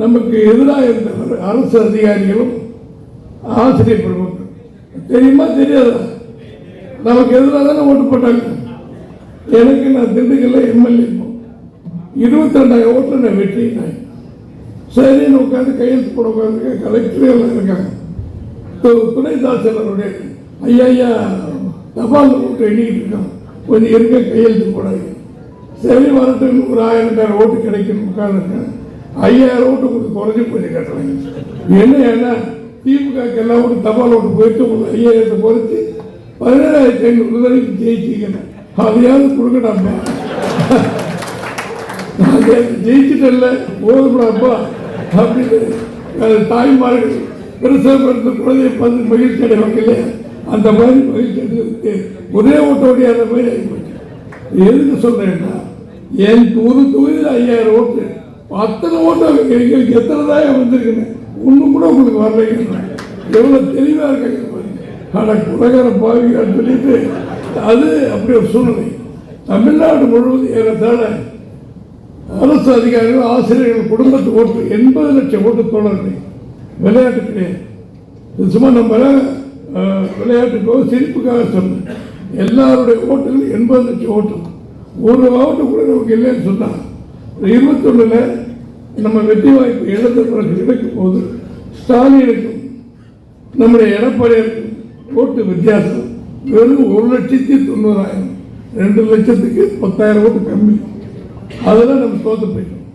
நமக்கு எதிராக இருந்தவர் அரசு அதிகாரிகளும் ஆசிரியர் பெருமக்கள் தெரியுமா? தெரியாதா? நமக்கு எதிராக தானே ஓட்டு போட்டாங்க. எனக்கு நான் திண்டுக்கல்ல எம்எல்ஏ இருபத்தி ரெண்டாயிரம் ஓட்டு நான் வெற்றினேன் சரின்னு உட்காந்து கையெழுத்து போட உட்காந்து கலெக்டரே எல்லாம் இருக்காங்க. துணை தாசில்தாருடைய ஐயா ஐயா தபால் ஓட்டு எண்ணிக்கிட்டு இருக்காங்க. கொஞ்சம் இருக்க கையெழுத்து போடாது சரி வரட்டும். ஒரு ஆயிரம் பேர் ஓட்டு கிடைக்கும் உட்காந்துருக்கேன் ஐயாயிரம் ஓட்டு உங்களுக்கு குறைஞ்சி போய் கட்டுறாங்க என்ன ஏன்னா திமுக எல்லாம் ஓட்டு தபால் ஓட்டு போயிட்டு உங்களுக்கு ஐயாயிரத்தை குறைச்சி பதினேழாயிரத்தி ஐநூறு வரைக்கும் ஜெயிச்சிக்கணும் அதையாவது கொடுக்கடாப்பா நான் ஜெயிச்சிட்டல போதும்டாப்பா அப்படின்னு தாய்மார்கள் பெருசாக பிறந்த குழந்தைய பார்த்து மகிழ்ச்சி அடைவாங்க இல்லையா? அந்த மாதிரி மகிழ்ச்சி அடைவதற்கு ஒரே ஓட்டோடைய அந்த மாதிரி ஆகிப்போச்சு எதுக்கு சொல்கிறேன்னா என் ஒரு தொகுதியில் ஐயாயிரம் ஓட்டு. அத்தனை ஓட்டு எங்களுக்கு எத்தனை தான் வந்திருக்குன்னு ஒன்றும் கூட உங்களுக்கு வரலைங்கிறாங்க எவ்வளோ தெளிவாக இருக்காங்க ஆனால் குலகர குலகார சொல்லிட்டு அது அப்படி ஒரு சூழ்நிலை. தமிழ்நாடு முழுவதும் ஏறத்தாழ அரசு அதிகாரிகள் ஆசிரியர்கள் குடும்பத்து ஓட்டு எண்பது லட்சம் ஓட்டு தோழர்கள் விளையாட்டு கிடையாது சும்மா நம்ம விளையாட்டுக்கோ சிரிப்புக்காக சொன்னேன். எல்லாருடைய ஓட்டுகள் எண்பது லட்சம் ஓட்டு. ஒரு ஓட்டு கூட நமக்கு இல்லைன்னு சொன்னாங்க. இருபத்தொன்னுல நம்ம வெற்றி வாய்ப்பு இழந்த கிடைக்கும் போது ஸ்டாலினுக்கும் நம்முடைய எடப்பாடியாருக்கும் ஓட்டு வித்தியாசம் வெறும் ஒரு லட்சத்தி தொண்ணூறாயிரம் ரெண்டு லட்சத்துக்கு பத்தாயிரம் ஓட்டு கம்மி. அதெல்லாம் நம்ம தோற்று போயிட்டோம்.